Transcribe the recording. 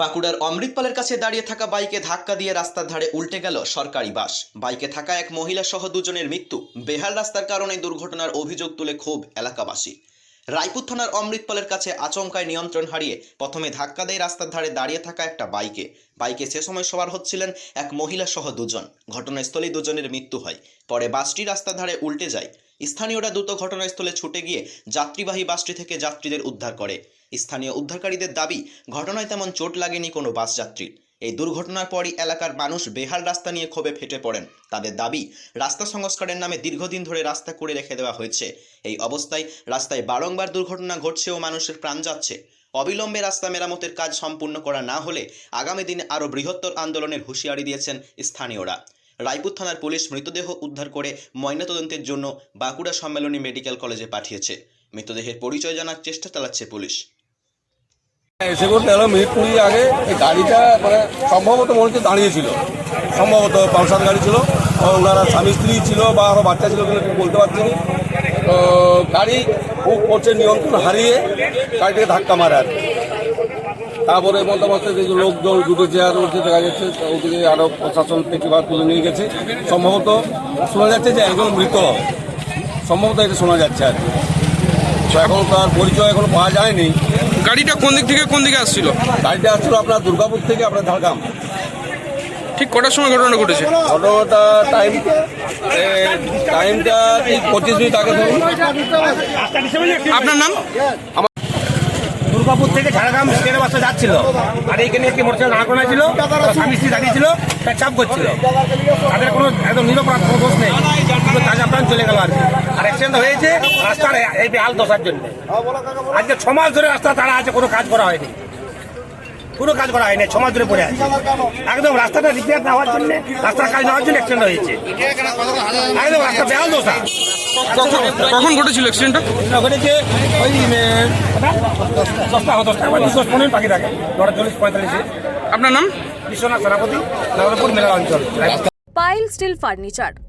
বাঁকুড়ার অমৃতপালের কাছে দাঁড়িয়ে থাকা বাইকে ধাক্কা দিয়ে রাস্তার ধারে উল্টে গেল সরকারি বাস। বাইকে থাকা এক মহিলা সহ দুজনের মৃত্যু। বেহাল রাস্তার কারণে দুর্ঘটনার অভিযোগ তুলে ক্ষোভ এলাকাবাসী। রায়পুর থানার অমৃতপালের কাছে আচমকায় নিয়ন্ত্রণ হারিয়ে প্রথমে ধাক্কা দেয় রাস্তার ধারে দাঁড়িয়ে থাকা একটা বাইকে। বাইকে সে সময় সবার হচ্ছিলেন এক মহিলা সহ দুজন। ঘটনাস্থলেই দুজনের মৃত্যু হয়। পরে বাসটি রাস্তার ধারে উল্টে যায়। স্থানীয়রা দ্রুত ঘটনাস্থলে ছুটে গিয়ে যাত্রীবাহী বাসটি থেকে যাত্রীদের উদ্ধার করে। স্থানীয় উদ্ধারকারীদের দাবি, ঘটনায় তেমন চোট লাগেনি কোনো বাস যাত্রীর। এই দুর্ঘটনার পরই এলাকার মানুষ বেহাল রাস্তা নিয়ে ক্ষোভে ফেটে পড়েন। তাদের দাবি, রাস্তা সংস্কারের নামে দীর্ঘদিন ধরে রাস্তা করে রেখে দেওয়া হয়েছে। এই অবস্থায় রাস্তায় বারংবার দুর্ঘটনা ঘটছে ও মানুষের প্রাণ যাচ্ছে। অবিলম্বে রাস্তা মেরামতের কাজ সম্পূর্ণ করা না হলে আগামী দিনে আরও বৃহত্তর আন্দোলনের হুঁশিয়ারি দিয়েছেন স্থানীয়রা। রায়পুর থানার পুলিশ মৃতদেহ উদ্ধার করে ময়নাতদন্তের জন্য বাঁকুড়া সম্মেলনী মেডিকেল কলেজে পাঠিয়েছে। মৃতদেহের পরিচয় জানার চেষ্টা চালাচ্ছে পুলিশ। এসে করতে এলো মিনিট কুড়ি আগে এই গাড়িটা মানে সম্ভবত মনে হচ্ছে দাঁড়িয়েছিল। সম্ভবত পালসার গাড়ি ছিল ওনারা স্বামী স্ত্রী ছিল বা আরও বাচ্চা ছিল কিনা বলতে পারছি না। তো গাড়ি খুব করছে নিয়ন্ত্রণ হারিয়ে গাড়িটাকে ধাক্কা মারে আর। তারপরে মতামতে যে লোকজন জুটেছে আর উঠে দেখা যাচ্ছে ওদিকে আরও প্রশাসন থেকে বা তুলে নিয়ে গেছে। সম্ভবত শোনা যাচ্ছে যে একজন মৃত। সম্ভবত এটা শোনা যাচ্ছে আর কি। তো এখন তার পরিচয় এখনও পাওয়া যায়নি। গাড়িটা কোন দিক থেকে কোন দিকে আসছিল? গাড়িটা আসছিল আপনার দুর্গাপুর থেকে আপনার ঝাড়গ্রাম। ঠিক কটার সময় ঘটনা ঘটেছে? ঘটনাটা টাইম টাইমটা ঠিক পঁচিশ মিনিট আগে ধরুন। আপনার নাম? দুর্গাপুর থেকে ঝাড়গ্রাম স্টেশনে বাসে যাচ্ছিল। আর এইখানে একটি মোটরসাইকেল দাঁড় ছিল তার স্বামী স্ত্রী দাঁড়িয়েছিল তার চাপ করছিল। তাদের কোনো একদম নিরপরাধ কোনো দোষ নেই। প্রাণ চলে গেল আর কি। আর অ্যাক্সিডেন্ট হয়েছে রাস্তার এই বেহাল দশার জন্য। আজকে ছ মাস ধরে রাস্তা তারা আছে কোনো কাজ করা হয়নি। কোনো কাজ করা হয়নি ছ মাস ধরে পড়ে আছে। একদম রাস্তাটা রিপেয়ার না হওয়ার জন্য রাস্তার কাজ না হওয়ার জন্য অ্যাক্সিডেন্ট হয়েছে। একদম রাস্তা বেহাল দশা কখন কখন ঘটেছিল অ্যাক্সিডেন্টটা ওখানে ওই দশটা দশটা দশ পনেরো পাখি থাকে। নটা চল্লিশ পঁয়তাল্লিশে। আপনার নাম? বিশ্বনাথ সেনাপতি নবরপুর মেলা অঞ্চল। Pile steel furniture